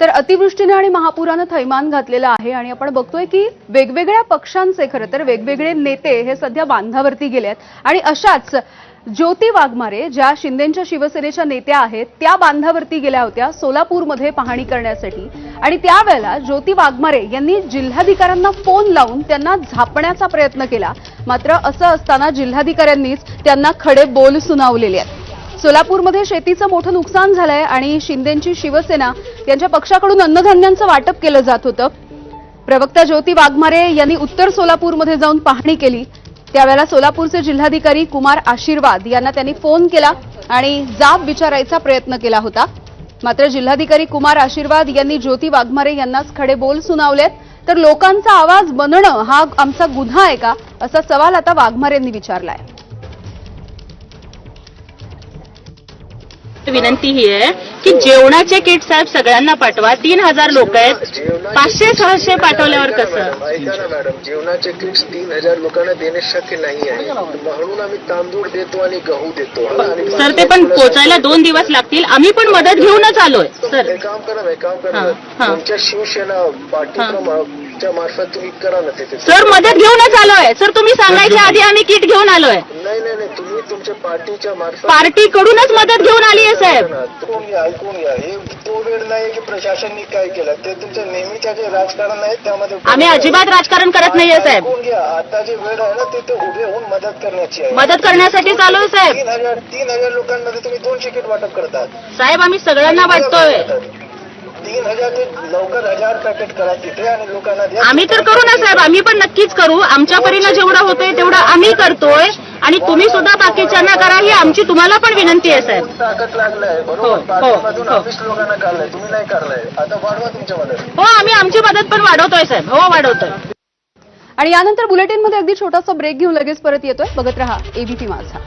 तर अतिवृष्टीने आणि महापुरानं थैमान घातलेलं आहे आणि आपण बघतोय की वेगवेगळ्या पक्षांचे खरं तर वेगवेगळे नेते हे सध्या बांधावरती गेले आहेत आणि अशाच ज्योती वाघमारे ज्या शिंदेच्या शिवसेनेच्या नेत्या आहेत त्या बांधावरती गेल्या होत्या सोलापूरमध्ये पाहणी करण्यासाठी. आणि त्यावेळेला ज्योती वाघमारे यांनी जिल्हाधिकाऱ्यांना फोन लावून त्यांना झापण्याचा प्रयत्न केला. मात्र असं असताना जिल्हाधिकाऱ्यांनीच त्यांना खडे बोल सुनावलेले आहेत. सोलापूरमध्ये शेतीचं मोठं नुकसान झालंय आणि शिंदेची शिवसेना यांच्या पक्षाकडून अन्नधान्यांचं वाटप केलं जात होतं. प्रवक्ता ज्योती वाघमारे यांनी उत्तर सोलापूरमध्ये जाऊन पाहणी केली. त्यावेळेला सोलापूरचे जिल्हाधिकारी कुमार आशीर्वाद यांना त्यांनी फोन केला आणि जाब विचारायचा प्रयत्न केला होता. मात्र जिल्हाधिकारी कुमार आशीर्वाद यांनी ज्योती वाघमारे यांनाच खडे बोल सुनावलेत. तर लोकांचा आवाज बनणं हा आमचा गुन्हा आहे का? असा सवाल आता वाघमारे यांनी विचारलाय. विनंती ही आहे की जेवणाचे किट साहेब सगळ्यांना पाठवा. तीन हजार लोक आहेत. पाचशे सहाशे पाठवल्यावर कसं? मॅडम जेवणाचे किट्स तीन हजार लोकांना देणे शक्य नाही आहे. म्हणून आम्ही तांदूळ देतो आणि गहू देतो. सर ते पण पोचायला दोन दिवस लागतील. आम्ही पण मदत घेऊनच आलोय. सर. एक काम करा ना, काम करा हा, ना. हा. तुमच्या शिवसेना पार्टीच्या मार्फत तुम्ही करा ना सर मदत घेऊनच आलोय. सर तुम्ही सांगायच्या आधी आम्ही किट घेऊन आलोय. नाही नाही तुमच्या पार्टीच्या मार्फत पार्टी कडूनच मदत घेऊन आली आहे साहेब. घ्या ऐकून घ्या. हे तो वेळ नाही की प्रशासननी काय केलं. ते तुमचं नेहमीच्या जे राजकारण आहे त्यामध्ये आम्ही अजिबात राजकारण करत नाहीये साहेब. ऐकून घ्या. आता जे वेळ आहे ना ते उभे होऊन मदत करण्याची आहे. मदत करण्यासाठी चालू साहेब. तीन हजार तीन हजार लोकांमध्ये तुम्ही दोन तिकीट वाटप करतात. साहेब आम्ही सगळ्यांना वाटतोय. तीन हजार ते लवकर हजार पॅकेट करा तिथे आणि लोकांना द्या. आम्ही तर करू ना साहेब. आम्ही पण नक्कीच करू. आमच्या परीनं जेवढं होतंय तेवढं आम्ही करतोय. आणि तुम्ही सुद्धा बाकीच्यांना करा ही आमची तुम्हाला पण विनंती आहे साहेब. ताकद लागलाय हो, बरोबर? हो, हो. ऑफिस लोकांना काढलाय तुम्ही नाही काढलाय आता वाढवा तुमच्यामध्ये हो आम्ही आमची मदत पण वाढवतोय साहेब. हो वाढवतोय. आणि यानंतर बुलेटिनमध्ये अगदी छोटासा ब्रेक घेऊन लगेच परत येतोय. बघत रहा एबीपी माझा.